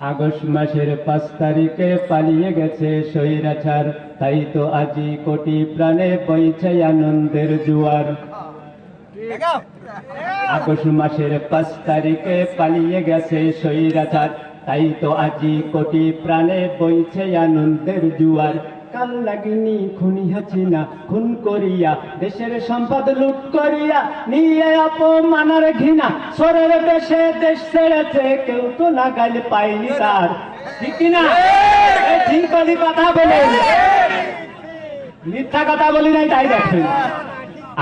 August মাসের পাঁচ তারিখে পালিয়ে গেছে সৈরাচার তাই তো আজি কোটি প্রাণে বইছে আনন্দের জুয়ার। আগস্ট মাসের পাঁচ তারিখে পালিয়ে গেছে সৈরাচার তাই তো আজি কোটি প্রাণে বইছে আনন্দের জুয়ার। কাল লাগিনি খুনি হাসিনা খুন করিয়া দেশের সম্পদ লুট করিয়া নিয়ে অপমানার ঘৃণা সরের বেশে দেশ ছেড়েছে কেউ তো নাগাল পাইনি তার। ঠিক না? ঠিক বলি কথা বলে। মিথ্যা কথা বলি নাই তাই দেখেন।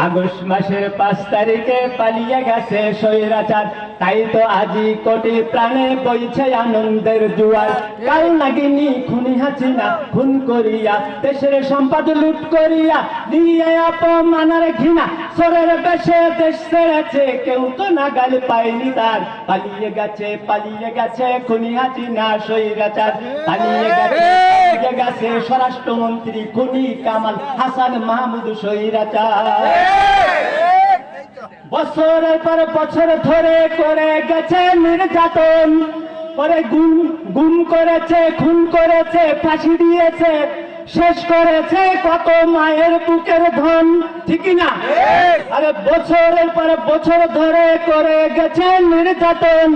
আগস্ট মাসের পাঁচ তারিখে পালিয়ে গেছে স্বৈরাচার। তাই তো আজি কোটি প্রাণে বইছে আনন্দের জুয়ার। কাল নাগিনী খুনি হাসিনা খুন করিয়া, দেশের সম্পদ লুট করিয়া, দিয়ে অপমানার ঘৃণা। সরের বেশে দেশ ছেড়েছে, কেউ তো নাগাল পায়নি তার। পালিয়ে গেছে পালিয়ে গেছে খুনি হাসিনা, স্বৈরাচার। পালিয়ে গেছে পালিয়ে গেছে স্বরাষ্ট্রমন্ত্রী খুনি কামাল হাসান মাহমুদ স্বৈরাচার। বছরের পর বছর ধরে করে গেছে নির্যাতন। পরে গুম গুম করেছে খুন করেছে ফাঁসি দিয়েছে শেষ করেছে কত মায়ের বুকের ধন ঠিকই না? আরে বছরের পর বছর ধরে করে গেছে নির্যাতন।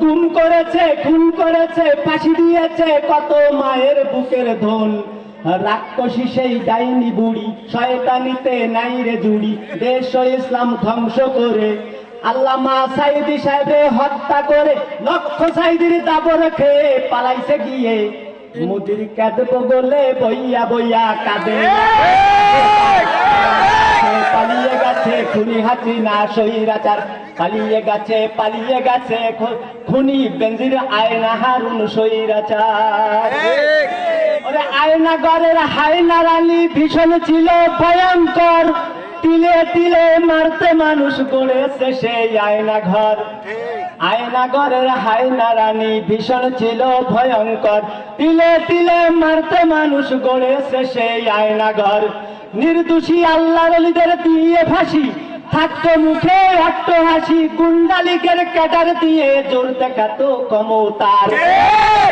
গুম করেছে খুন করেছে ফাঁসি দিয়েছে কত মায়ের বুকের ধন। রাক্ষসী সেই ডাইনি বুড়ি, শয়তানিতে নাই রে জুড়ি। দেশ ইসলাম ধ্বংস করে আল্লামা সাইদি সাহেবে হত্যা করে লক্ষ সাইদির দাবর খেয়ে পালাইছে গিয়ে। মুদির কাঁদব বলে বইয়া বইয়া কাঁদে। পালিয়ে গেছে খুনি হাসিনা সহিরাচার পালিয়ে গেছে পালিয়ে গেছে খুনি বেঞ্জির আয়না হারুন সহিরাচার ওরে আয়না হায়না রানী ভীষণ ছিল ভয়ঙ্কর। তিলে তিলে মারতে মানুষ গড়েছে সেই আয়না ঘর আয়না ঘরের হায়না রানী ভীষণ ছিল ভয়ঙ্কর। তিলে তিলে মারতে মানুষ গড়েছে সেই আয়না ঘর নির্দোষী আল্লাহ রলিদের দিয়ে ফাঁসি। থাকতো মুখে অট্ট হাসি গুন্ডালিকের ক্যাটার দিয়ে জোর দেখাতো কমতার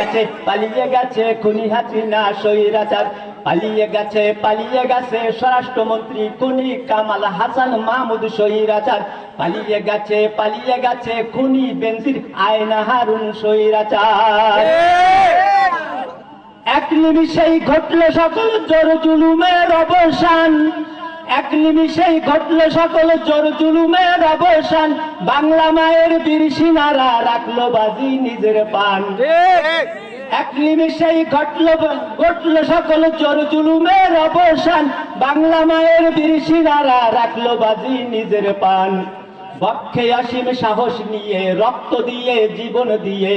গেছে, পালিয়ে গেছে খুনি হাসিনা সৈরাচার পালিয়ে গেছে পালিয়ে গেছে স্বরাষ্ট্রমন্ত্রী খুনি কামাল হাসান মাহমুদ সৈরাচার পালিয়ে গেছে পালিয়ে গেছে খুনি বেনজির আয়না হারুন সৈরাচার এক নিমিষেই ঘটলো সকল জোর জুলুমের অবসান। এক নিমিষেই ঘটলো সকল জোর জুলুমের অবসান। বাংলা মায়ের বীর সিনারা রাখল বাজি নিজের পান এক নিমিষেই ঘটলো ঘটলো সকল জোর জুলুমের অবসান। বাংলা মায়ের বীর সিনারা রাখল বাজি নিজের পান বক্ষে অসীম সাহস নিয়ে, রক্ত দিয়ে, জীবন দিয়ে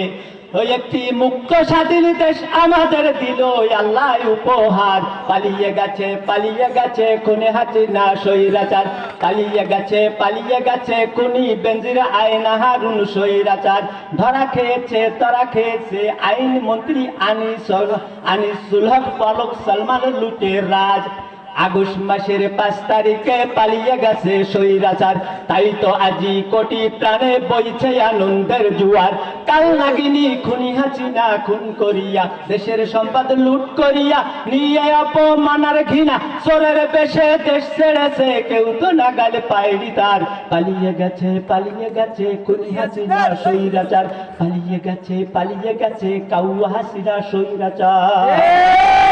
ওই একটি মুক্ত স্বাধীন দেশ আমাদের দিল আল্লাহ উপহার। পালিয়ে গেছে পালিয়ে গেছে, খুনে হাসিনা সৈরাচার পালিয়ে গেছে পালিয়ে গেছে, খুনি বেঞ্জির আয়না হারুন সৈরাচার ধরা খেয়েছে, তরা খেয়েছে আইন মন্ত্রী আনিস আনিসুল হক পলক সালমান লুটের রাজ। আগস্ট মাসের পাঁচ তারিখে পালিয়ে গেছে সৈরাচার তাই তো আজি কোটি প্রাণে বইছে আনন্দের জুয়ার। কাল নাগিনী খুনি হাসিনা খুন করিয়া, দেশের সম্পদ লুট করিয়া, নিয়ে অপমানার ঘৃণা। চোরের বেশে দেশ ছেড়েছে, কেউ তো নাগাল পায়নি তার। পালিয়ে গেছে পালিয়ে গেছে খুনি হাসিনা সৈরাচার পালিয়ে গেছে পালিয়ে গেছে কাউ হাসিনা সৈরাচার